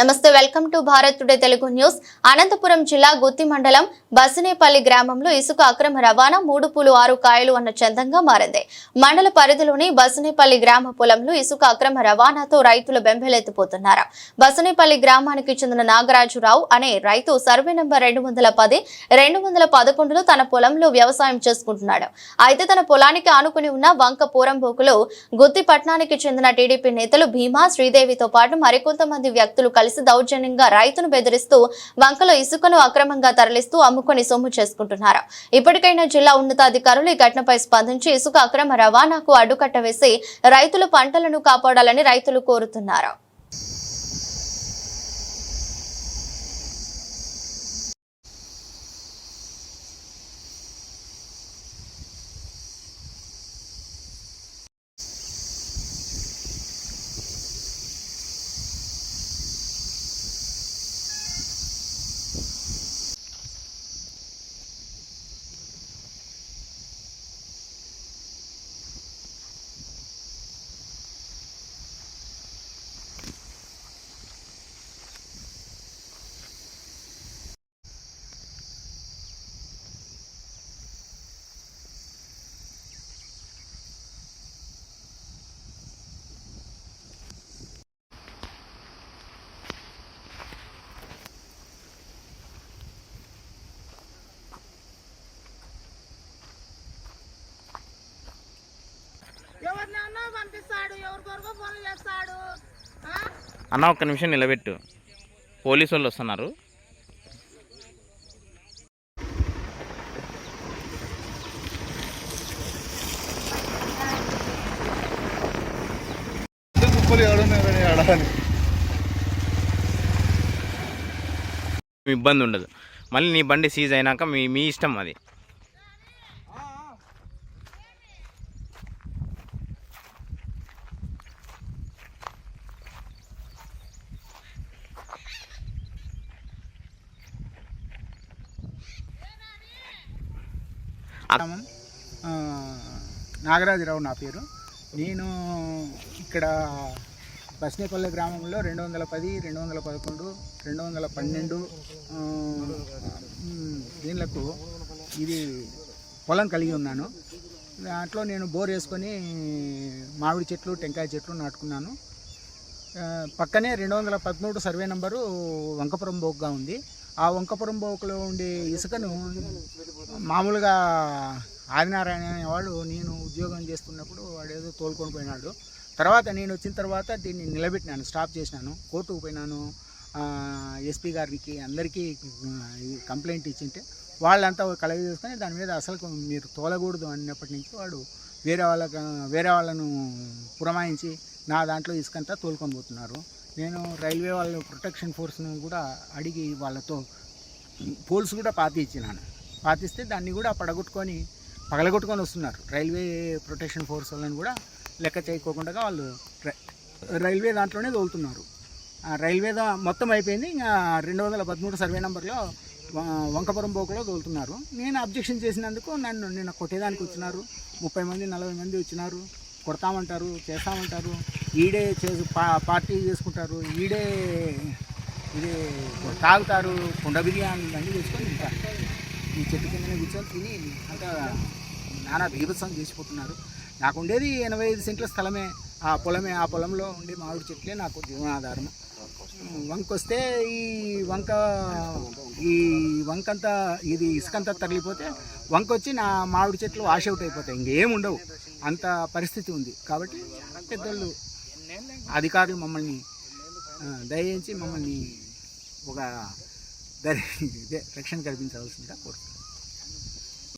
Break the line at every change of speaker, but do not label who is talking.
నమస్తే welcome to Bharat today Telugu news. Anantapur జిల్లా గుత్తి మండలం బసినేపల్లి గ్రామంలో ఇసుక అక్రమ రవాణా మూడు పూలు ఆరు కాయలు అన్న చందంగా మారింది. మండల పరిధిలోని బసినేపల్లి గ్రామ పొలంలో ఇసుక అక్రమ రవాణాతో రైతులు బెంబేలెత్తిపోతున్నారు. బసినేపల్లి గ్రామానికి చెందిన నాగరాజురావు అనే రైతు సర్వే నెంబర్ రెండు వందల పది రెండు వందల పదకొండులో తన పొలంలో వ్యవసాయం చేసుకుంటున్నాడు. అయితే తన పొలానికి ఆనుకుని ఉన్న వంక పోరంబోకులో గుత్తి పట్టణానికి చెందిన టీడీపీ నేతలు భీమా శ్రీదేవితో పాటు మరికొంతమంది వ్యక్తులు కలిసి దౌర్జన్యంగా రైతును బెదిరిస్తూ వంకలో ఇసుకను అక్రమంగా తరలిస్తూ అమ్ముకొని సొమ్ము చేసుకుంటున్నారు. ఇప్పటికైనా జిల్లా ఉన్నతాధికారులు ఈ ఘటనపై స్పందించి ఇసుక అక్రమ రవాణాకు అడ్డుకట్ట వేసి రైతుల పంటలను కాపాడాలని రైతులు కోరుతున్నారు.
పంపిస్తాడు ఎవరికొరకు ఫోన్లు చేస్తాడు. ఆ?
అన్న ఒక్క నిమిషం నిలబెట్టు. పోలీసు వాళ్ళు వస్తున్నారు. ఇబ్బంది ఉండదు. మళ్ళీ నీ బండి సీజ్ అయినాక మీ మీ ఇష్టం అది.
నాగరాజరావు నా పేరు. నేను ఇక్కడ బస్నేపల్లె గ్రామంలో రెండు వందల పది రెండు వందల పదకొండు రెండు వందల పన్నెండు దీనిలకు ఇది పొలం కలిగి ఉన్నాను. దాంట్లో నేను బోర్ వేసుకొని మామిడి చెట్లు టెంకాయ చెట్లు నాటుకున్నాను. పక్కనే రెండు వందల పదమూడు సర్వే నంబరు వంకపురం బోగ్గా ఉంది. ఆ వంకపురం బోకులో ఉండే ఇసుకను మామూలుగా ఆదినారాయణ అనేవాడు నేను ఉద్యోగం చేస్తున్నప్పుడు వాడు ఏదో తోలుకొని పోయినాడు. తర్వాత నేను వచ్చిన తర్వాత దీన్ని నిలబెట్టినాను స్టాప్ చేసినాను. కోర్టుకు పోయినాను. ఎస్పీ గారికి అందరికీ కంప్లైంట్ ఇచ్చింటే వాళ్ళంతా కలగ చేసుకొని దాని మీద అసలు మీరు తోలకూడదు అన్నప్పటి నుంచి వాడు వేరే వాళ్ళకి వేరే వాళ్ళను పురమాయించి నా దాంట్లో ఇసుకంతా తోలుకొని పోతున్నారు. నేను రైల్వే వాళ్ళు ప్రొటెక్షన్ ఫోర్స్ను కూడా అడిగి వాళ్ళతో పోల్స్ కూడా పాతి ఇచ్చినాను. పాతిస్తే దాన్ని కూడా పడగొట్టుకొని పగలగొట్టుకొని వస్తున్నారు. రైల్వే ప్రొటెక్షన్ ఫోర్స్ వాళ్ళని కూడా లెక్క చేయకోకుండా వాళ్ళు రైల్వే దాంట్లోనే తోలుతున్నారు. రైల్వే దా మొత్తం అయిపోయింది. ఇంకా రెండు వందల పదమూడు సర్వే నెంబర్లో వంకపురం బోకలో తోలుతున్నారు. నేను అబ్జెక్షన్ చేసినందుకు నన్ను నిన్న కొట్టేదానికి వచ్చినారు. ముప్పై మంది నలభై మంది వచ్చినారు. కొడతామంటారు చేస్తామంటారు ఈడే చే పా పార్టీ చేసుకుంటారు ఈడే ఇది తాగుతారు కుండ బిర్యానీ అన్నీ చేసుకొని తింటారు. ఈ చెట్టు కిందనే కూర్చొని తిని అంతా నానా బీభత్సం చేసిపోతున్నారు. నాకు ఉండేది ఎనభై ఐదు సెంట్ల స్థలమే. ఆ పొలమే ఆ పొలంలో ఉండే మామిడి చెట్లే నాకు జీవనాధారం వంక వస్తే ఈ వంక ఈ వంకంతా ఇది ఇసుకంతా తగిలిపోతే వంక వచ్చి నా మామిడి చెట్లు వాష్ అవుట్ అయిపోతాయి. ఇంకేం ఉండవు అంత పరిస్థితి ఉంది. కాబట్టి పెద్దోళ్ళు అధికారులు మమ్మల్ని దయచేసి దయించి మమ్మల్ని ఒక దరి రక్షణ కల్పించవలసిందిగా కోరుతున్నాను